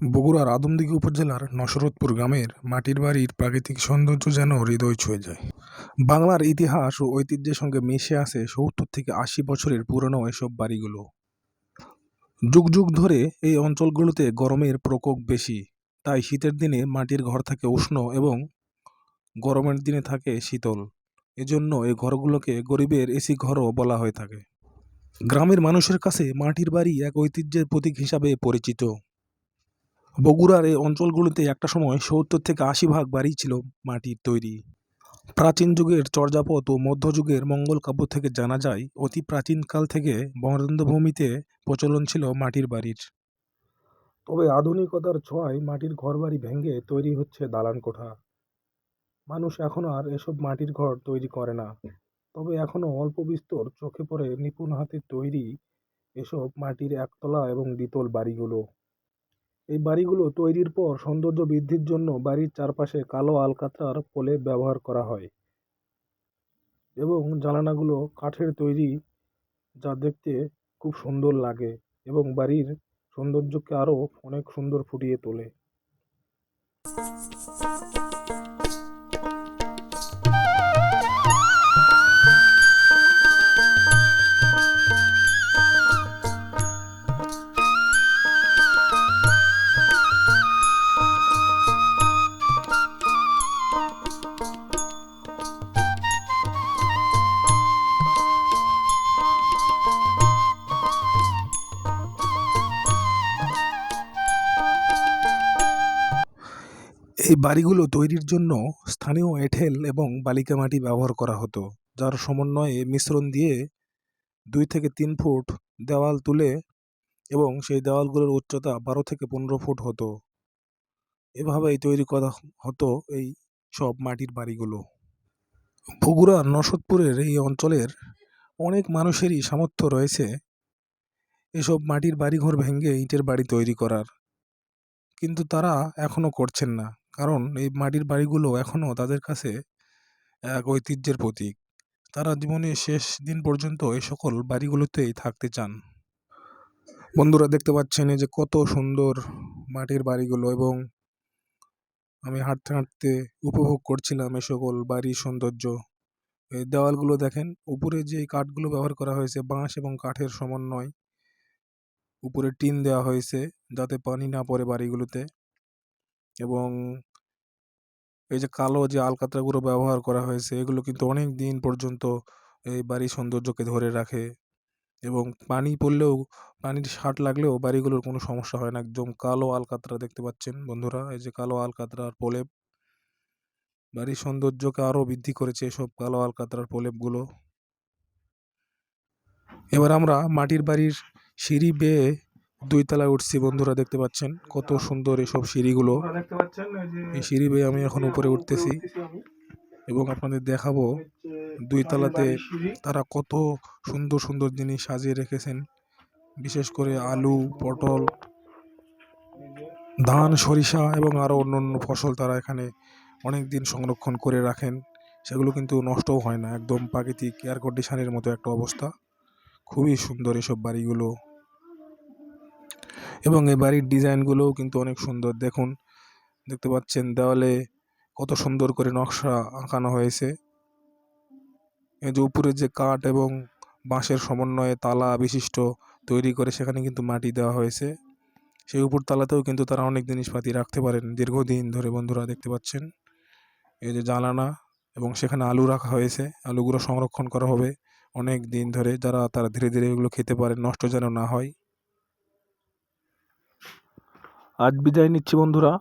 বগুড়ার আদমদিঘি উপজেলার নসরতপুর গ্রামের মাটির বাড়ির প্রাকৃতিক সৌন্দর্য যেন হৃদয় ছুঁয়ে যায়। বাংলার ইতিহাস ও ঐতিহ্যের সঙ্গে মিশে আছে সত্তর থেকে আশি বছরের পুরনো এসব বাড়িগুলো। যুগ যুগ ধরে এই অঞ্চলগুলোতে গরমের প্রকোপ বেশি, তাই শীতের দিনে মাটির ঘর থাকে উষ্ণ এবং গরমের দিনে থাকে শীতল। এজন্য এই ঘরগুলোকে গরিবের এসি ঘরও বলা হয়ে থাকে। গ্রামের মানুষের কাছে মাটির বাড়ি এক ঐতিহ্যের প্রতীক হিসাবে পরিচিত। বগুড়ার এই অঞ্চলগুলোতে একটা সময় সত্তর থেকে আশি ভাগ বাড়ি ছিল মাটির তৈরি। প্রাচীন যুগের চর্যাপদ ও মধ্যযুগের মঙ্গল কাব্য থেকে জানা যায়, অতি প্রাচীনকাল থেকে বরেন্দ্রভূমিতে প্রচলন ছিল মাটির বাড়ির। তবে আধুনিকতার ছোঁয়ায় মাটির ঘরবাড়ি ভেঙে তৈরি হচ্ছে দালান কোঠা। মানুষ এখন আর এসব মাটির ঘর তৈরি করে না। তবে এখনও অল্প বিস্তর চোখে পড়ে নিপুণ হাতে তৈরি এসব মাটির একতলা এবং দ্বিতল বাড়িগুলো। এই বাড়িগুলো তৈরির পর সৌন্দর্য বৃদ্ধির জন্য বাড়ির চারপাশে কালো আলকাতরার প্রলেপ ব্যবহার করা হয় এবং জানালাগুলো কাঠের তৈরি যা দেখতে খুব সুন্দর লাগে এবং বাড়ির সৌন্দর্যকে আরও অনেক সুন্দর ফুটিয়ে তোলে। এই বাড়িগুলো তৈরির জন্য স্থানীয় এঁঠেল এবং বালিকা মাটি ব্যবহার করা হতো, যার সমন্বয়ে মিশ্রণ দিয়ে দুই থেকে তিন ফুট দেওয়াল তুলে এবং সেই দেওয়ালগুলোর উচ্চতা বারো থেকে পনেরো ফুট হতো। এভাবেই তৈরি করা হতো এই সব মাটির বাড়িগুলো। বগুড়ার নসদপুরের এই অঞ্চলের অনেক মানুষেরই সামর্থ্য রয়েছে এসব মাটির বাড়িঘর ভেঙে ইটের বাড়ি তৈরি করার। কিন্তু তারা এখনও করছেন না। কারণ এই মাটির বাড়িগুলো এখনও তাদের কাছে এক ঐতিহ্যের প্রতীক। তারা জীবনের শেষ দিন পর্যন্ত এই সকল বাড়িগুলোতেই থাকতে চান। বন্ধুরা দেখতে পাচ্ছেন এই যে কত সুন্দর মাটির বাড়িগুলো এবং আমি হাঁটতে হাঁটতে উপভোগ করছিলাম এই সকল বাড়ির সৌন্দর্য। এই দেওয়ালগুলো দেখেন, উপরে যে কাঠগুলো ব্যবহার করা হয়েছে বাঁশ এবং কাঠের সমন্বয়। উপরে টিন দেওয়া হয়েছে যাতে পানি না পড়ে বাড়িগুলোতে এবং এই যে কালো যে আলকাতরাগুলো ব্যবহার করা হয়েছে, এগুলো কিন্তু অনেক দিন পর্যন্ত এই বাড়ির সৌন্দর্যকে ধরে রাখে এবং পানি পড়লেও, পানির সাট লাগলেও বাড়িগুলোর কোনো সমস্যা হয় না। একদম কালো আলকাতরা দেখতে পাচ্ছেন বন্ধুরা, এই যে কালো আলকাতরার প্রলেপ। বাড়ির সৌন্দর্যকে আরও বৃদ্ধি করেছে এসব কালো আলকাতরার প্রলেপগুলো। এবার আমরা মাটির বাড়ির সিঁড়ি বেয়ে দুই তলায় উঠছি বন্ধুরা দেখতে পাচ্ছেন? কত সুন্দর এসব সিঁড়িগুলো। দেখতে পাচ্ছেন এই সিঁড়ি বেয়ে আমি এখন উপরে উঠতেছি এবং আপনাদের দেখাবো দুই তলাতে তারা কত সুন্দর সুন্দর জিনিস সাজিয়ে রেখেছেন বিশেষ করে আলু পটল ধান সরিষা এবং আরও অন্য অন্য ফসল তারা এখানে অনেক দিন সংরক্ষণ করে রাখেন। সেগুলো কিন্তু নষ্টও হয় না একদম প্রাকৃতিক এয়ার কন্ডিশনের মতো একটা অবস্থা। খুবই সুন্দর এসব বাড়িগুলো। এবং এই বাড়ির ডিজাইনগুলোও কিন্তু অনেক সুন্দর। দেখুন দেখতে পাচ্ছেন দেওয়ালে কত সুন্দর করে নকশা আঁকানো হয়েছে। এই যে উপরে যে কাঠ এবং বাঁশের সমন্বয়ে তালা বিশিষ্ট তৈরি করে সেখানে কিন্তু মাটি দেওয়া হয়েছে। সেই উপর তালাতেও কিন্তু তারা অনেক জিনিসপাতি রাখতে পারেন। দীর্ঘদিন ধরে বন্ধুরা দেখতে পাচ্ছেন। এই যে জানানা এবং সেখানে আলু রাখা হয়েছে। আলুগুলো সংরক্ষণ করা হবে অনেক দিন ধরে। যারা তারা ধীরে ধীরে এগুলো খেতে পারে নষ্ট যেন না হয়। আজ বিদায় নিচ্ছি বন্ধুরা।